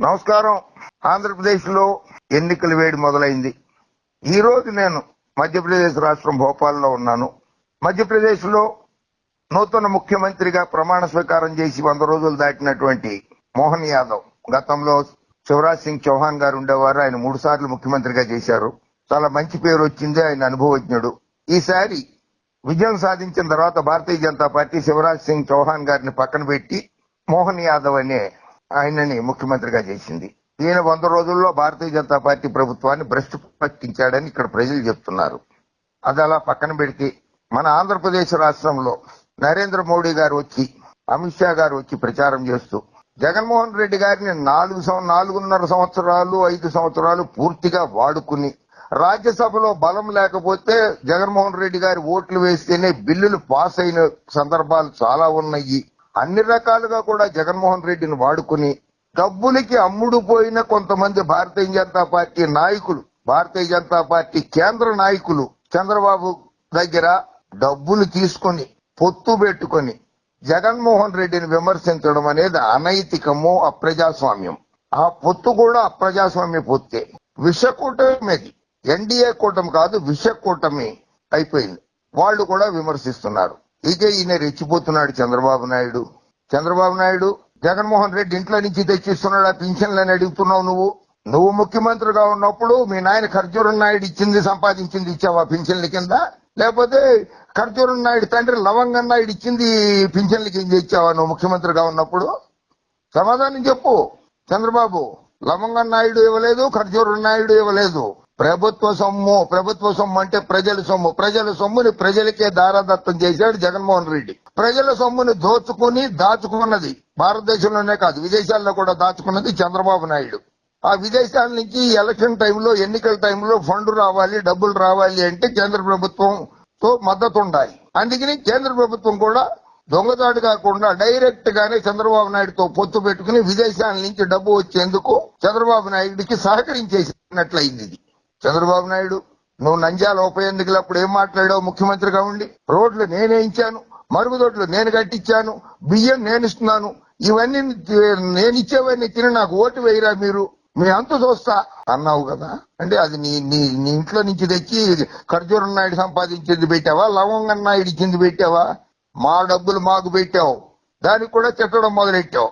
నమస్కారం. ఆంధ్రప్రదేశ్లో ఎన్నికల వేడి మొదలైంది. ఈ రోజు నేను మధ్యప్రదేశ్ రాష్ట్రం భోపాల్లో ఉన్నాను. మధ్యప్రదేశ్లో నూతన ముఖ్యమంత్రిగా ప్రమాణ స్వీకారం చేసి వంద రోజులు దాటినటువంటి మోహన్ యాదవ్ గతంలో శివరాజ్ సింగ్ చౌహాన్ గారు ఉండేవారు. ఆయన మూడు సార్లు ముఖ్యమంత్రిగా చేశారు. చాలా మంచి పేరు వచ్చింది. ఆయన అనుభవజ్ఞుడు. ఈసారి విజయం సాధించిన తర్వాత భారతీయ జనతా పార్టీ శివరాజ్ సింగ్ చౌహాన్ గారిని పక్కన పెట్టి మోహన్ యాదవ్ అనే ఆయనని ముఖ్యమంత్రిగా చేసింది. ఈయన వంద రోజుల్లో భారతీయ జనతా పార్టీ ప్రభుత్వాన్ని భ్రష్టు పట్టించాడని ఇక్కడ ప్రజలు చెప్తున్నారు. అది అలా పక్కన పెడితే మన ఆంధ్రప్రదేశ్ రాష్ట్రంలో నరేంద్ర మోడీ గారు వచ్చి అమిత్ షా గారు వచ్చి ప్రచారం చేస్తూ జగన్మోహన్ రెడ్డి గారిని నాలుగు నాలుగున్నర సంవత్సరాలు ఐదు సంవత్సరాలు పూర్తిగా వాడుకుని రాజ్యసభలో బలం లేకపోతే జగన్మోహన్ రెడ్డి గారి ఓట్లు వేస్తేనే బిల్లులు పాస్ అయిన సందర్భాలు చాలా ఉన్నాయి. అన్ని రకాలుగా కూడా జగన్మోహన్ రెడ్డిని వాడుకుని డబ్బులకి అమ్ముడు పోయిన కొంతమంది భారతీయ జనతా పార్టీ నాయకులు భారతీయ జనతా పార్టీ కేంద్ర నాయకులు చంద్రబాబు దగ్గర డబ్బులు తీసుకొని పొత్తు పెట్టుకొని జగన్మోహన్ రెడ్డిని విమర్శించడం అనేది అనైతికము అప్రజాస్వామ్యం. ఆ పొత్తు కూడా అప్రజాస్వామ్య పొత్తే. విషకూటమి ఎన్డీఏ కూటమి కాదు విషకూటమి అయిపోయింది. వాళ్ళు కూడా విమర్శిస్తున్నారు. ఇక ఈయన రెచ్చిపోతున్నాడు చంద్రబాబు నాయుడు. చంద్రబాబు నాయుడు జగన్మోహన్ రెడ్డి ఇంట్లో నుంచి తెచ్చిస్తున్నాడు ఆ పింఛన్లని అడుగుతున్నావు నువ్వు. నువ్వు ముఖ్యమంత్రిగా ఉన్నప్పుడు మీ నాయన ఖర్జూరం నాయుడు ఇచ్చింది సంపాదించింది ఇచ్చావా పింఛన్ల కింద? లేకపోతే ఖర్జూరం నాయుడు తండ్రి లవంగం నాయుడు ఇచ్చింది పింఛన్ల కింద ఇచ్చావా నువ్వు ముఖ్యమంత్రిగా ఉన్నప్పుడు? సమాధానం చెప్పు. చంద్రబాబు లవంగం నాయుడు ఇవ్వలేదు ఖర్జూరం నాయుడు ఇవ్వలేదు. ప్రభుత్వ సొమ్ము ప్రభుత్వ సొమ్ము అంటే ప్రజల సొమ్ము. ప్రజల సొమ్ముని ప్రజలకే దారాదత్తం చేశాడు జగన్మోహన్ రెడ్డి. ప్రజల సొమ్ముని దోచుకుని దాచుకున్నది భారతదేశంలోనే కాదు విదేశాల్లో కూడా దాచుకున్నది చంద్రబాబు నాయుడు. ఆ విదేశాల నుంచి ఎలక్షన్ టైంలో ఎన్నికల టైంలో ఫండ్ రావాలి డబ్బులు రావాలి అంటే కేంద్ర ప్రభుత్వంతో మద్దతు ఉండాలి అందుకని కేంద్ర ప్రభుత్వం కూడా దొంగదాడు కాకుండా డైరెక్ట్ గానే చంద్రబాబు నాయుడుతో పొత్తు పెట్టుకుని విదేశాల నుంచి డబ్బు వచ్చేందుకు చంద్రబాబు నాయుడికి సహకరించేసినట్లయింది ఇది. చంద్రబాబు నాయుడు నువ్వు నంజాల ఉప ఎన్నికలప్పుడు ఏం మాట్లాడావు? ముఖ్యమంత్రిగా ఉండి. రోడ్లు నేనే ఇచ్చాను మరుగుదొడ్లు నేను కట్టించాను బియ్యం నేను ఇస్తున్నాను. ఇవన్నీ నేను ఇచ్చేవన్నీ తిని నాకు ఓటు వేయరా మీరు? మీ అంత చూస్తా. అన్నావు కదా. అంటే అది నీ నీ నీ ఇంట్లో నుంచి తెచ్చి ఖర్జూరం నాయుడు సంపాదించింది పెట్టావా? లవంగం నాయుడు ఇచ్చింది పెట్టావా? మా డబ్బులు మాకు పెట్టావు. దానికి కూడా తిట్టడం మొదలెట్టావు.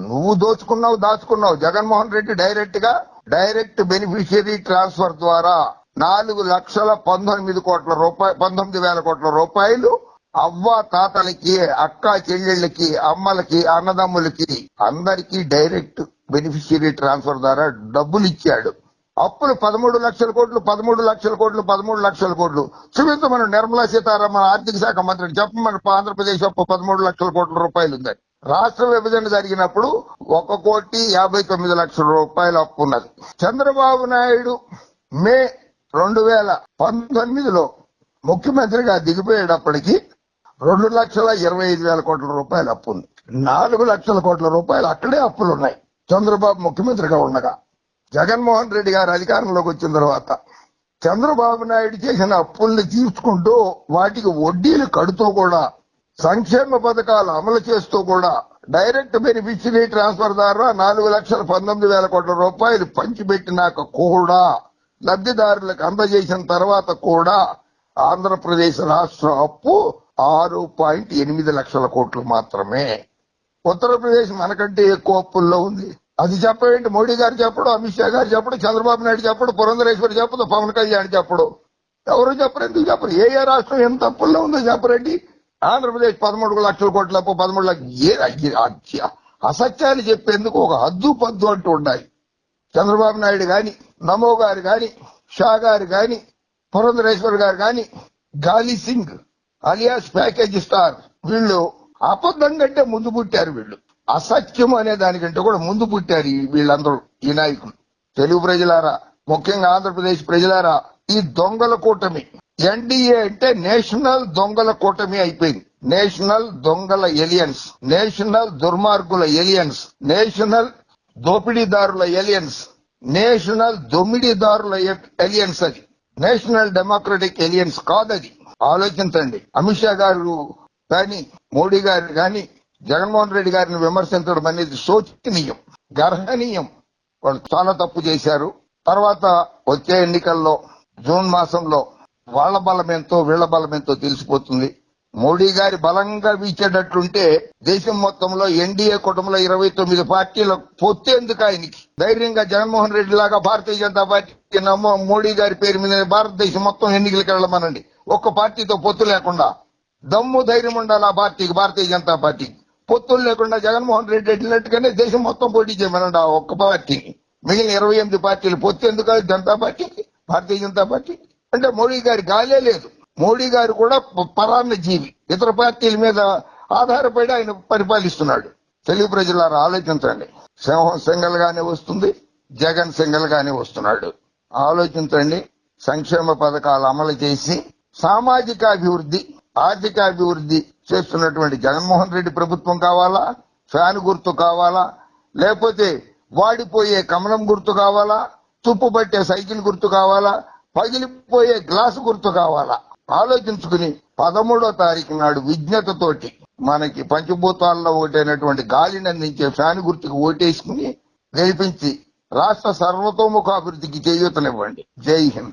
నువ్వు దోచుకున్నావు దాచుకున్నావు. జగన్మోహన్ రెడ్డి డైరెక్ట్గా డైరెక్ట్ బెనిఫిషియరీ ట్రాన్స్ఫర్ ద్వారా నాలుగు లక్షల పంతొమ్మిది కోట్ల రూపాయలు పంతొమ్మిది వేల కోట్ల రూపాయలు అవ్వ తాతలకి అక్క చెల్లెళ్ళకి అమ్మలకి అన్నదమ్ములకి అందరికీ డైరెక్ట్ బెనిఫిషియరీ ట్రాన్స్ఫర్ ద్వారా డబ్బులు ఇచ్చాడు. అప్పులు పదమూడు లక్షల కోట్లు పదమూడు లక్షల కోట్లు పదమూడు లక్షల కోట్లు. చూపించమని నిర్మలా సీతారామన్ ఆర్థిక శాఖ మంత్రి చెప్పమని ఆంధ్రప్రదేశ్ అప్పు పదమూడు లక్షల కోట్ల రూపాయలు ఉందని రాష్ట్ర విభజన జరిగినప్పుడు ఒక కోటి యాభై తొమ్మిది లక్షల రూపాయల అప్పు ఉన్నది. చంద్రబాబు నాయుడు మే రెండు వేల పంతొమ్మిదిలో ముఖ్యమంత్రిగా దిగిపోయేటప్పటికి రెండు లక్షల ఇరవై ఐదు వేల కోట్ల రూపాయలు అప్పు ఉంది. నాలుగు లక్షల కోట్ల రూపాయలు అక్కడే అప్పులు ఉన్నాయి చంద్రబాబు ముఖ్యమంత్రిగా ఉండగా జగన్మోహన్ రెడ్డి గారు అధికారంలోకి వచ్చిన తర్వాత చంద్రబాబు నాయుడు చేసిన అప్పుల్ని తీర్చుకుంటూ వాటికి వడ్డీలు కడుతూ కూడా సంక్షేమ పథకాలు అమలు చేస్తూ కూడా డైరెక్ట్ బెనిఫిషరీ ట్రాన్స్ఫర్ ద్వారా నాలుగు లక్షల పంతొమ్మిది వేల కోట్ల రూపాయలు పంచిపెట్టినాక కూడా లబ్ధిదారులకు అందజేసిన తర్వాత కూడా ఆంధ్రప్రదేశ్ రాష్ట్ర అప్పు ఆరు పాయింట్ ఎనిమిది లక్షల కోట్లు మాత్రమే. ఉత్తరప్రదేశ్ మనకంటే ఎక్కువ అప్పుల్లో ఉంది. అది చెప్పేంటి మోడీ గారు చెప్పడు అమిత్ షా గారు చెప్పడు చంద్రబాబు నాయుడు చెప్పడు పురంధరేశ్వరి చెప్పదు పవన్ కళ్యాణ్ చెప్పడు. ఎవరు చెప్పరు? ఎందుకు చెప్పరు? ఏ ఏ రాష్ట్రం ఎంత అప్పుల్లో ఉందో చెప్పరండి. ఆంధ్రప్రదేశ్ పదమూడు లక్షల కోట్ల పదమూడు లక్షలు ఏ అ- అసత్యాలు చెప్పేందుకు ఒక హద్దు పద్దు అంటూ ఉన్నాయి. చంద్రబాబు నాయుడు గాని నమో గారు గాని షా గారు గాని పురంధరేశ్వర్ గారు గాని గాలి సింగ్ అలియాస్ ప్యాకేజ్ స్టార్ వీళ్ళు అబద్ధం కంటే ముందు పుట్టారు వీళ్ళు. అసత్యం అనే దానికంటే కూడా ముందు పుట్టారు ఈ వీళ్ళందరూ ఈ నాయకులు. తెలుగు ప్రజలారా ముఖ్యంగా ఆంధ్రప్రదేశ్ ప్రజలారా ఈ దొంగల కూటమి. ఎన్డీఏ అంటే నేషనల్ దొంగల కూటమి అయిపోయింది. నేషనల్ దొంగల ఎలియన్స్ నేషనల్ దుర్మార్గుల ఎలియన్స్ నేషనల్ దోపిడీదారుల ఎలియన్స్ నేషనల్ దొమ్మిడీదారుల ఎలియన్స్ అది. నేషనల్ డెమోక్రటిక్ ఎలియన్స్ కాదది. ఆలోచించండి. అమిత్ షా గారు కానీ మోడీ గారు కానీ జగన్మోహన్ రెడ్డి గారిని విమర్శించడం అనేది శోచనీయం గర్హనీయం. వాళ్ళు చాలా తప్పు చేశారు. తర్వాత వచ్చే ఎన్నికల్లో జూన్ మాసంలో వాళ్ళ బలం ఎంతో వీళ్ళ బలం ఎంతో తెలిసిపోతుంది. మోడీ గారి బలంగా వీచేటట్లుంటే దేశం మొత్తంలో ఎన్డీఏ కుటుంబంలో ఇరవై తొమ్మిది పార్టీల పొత్తేందుకు ఆయనకి. ధైర్యంగా జగన్మోహన్ రెడ్డి లాగా భారతీయ జనతా పార్టీ నమ్మో మోడీ గారి పేరు మీద భారతదేశం మొత్తం ఎన్నికలకు వెళ్ళమనండి. ఒక్క పార్టీతో పొత్తు లేకుండా దమ్ము ధైర్యం ఉండాలి ఆ పార్టీకి భారతీయ జనతా పార్టీకి. పొత్తులు లేకుండా జగన్మోహన్ రెడ్డి వెళ్ళినట్టుగానే దేశం మొత్తం పోటీ చేయమనండి ఆ ఒక్క పార్టీని మిగిలిన ఇరవై ఎనిమిది పార్టీలు పొత్తు ఎందుకు జనతా పార్టీకి భారతీయ జనతా పార్టీ అంటే మోడీ గారి గాలే లేదు. మోడీ గారు కూడా పరాన్న జీవి. ఇతర పార్టీల మీద ఆధారపడి ఆయన పరిపాలిస్తున్నాడు. తెలుగు ప్రజలారా ఆలోచించండి. సింహం సింగల్ గానే వస్తుంది జగన్ సింగల్ గానే వస్తున్నాడు. ఆలోచించండి. సంక్షేమ పథకాలు అమలు చేసి సామాజిక అభివృద్ధి ఆర్థిక అభివృద్ధి చేస్తున్నటువంటి జగన్మోహన్ రెడ్డి ప్రభుత్వం కావాలా? ఫ్యాన్ గుర్తు కావాలా? లేకపోతే వాడిపోయే కమలం గుర్తు కావాలా? తుప్పు పట్టే సైకిల్ గుర్తు కావాలా? పగిలిపోయే గ్లాసు గుర్తు కావాలా? ఆలోచించుకుని పదమూడో తారీఖు నాడు విజ్ఞతతోటి మనకి పంచభూతాల్లో ఓటైనటువంటి గాలిని అందించే ఫ్యాన్ గుర్తుకు ఓటేసుకుని గెలిపించి రాష్ట్ర సర్వతోముఖాభివృద్ధికి చేయూతనివ్వండి. జై హింద్.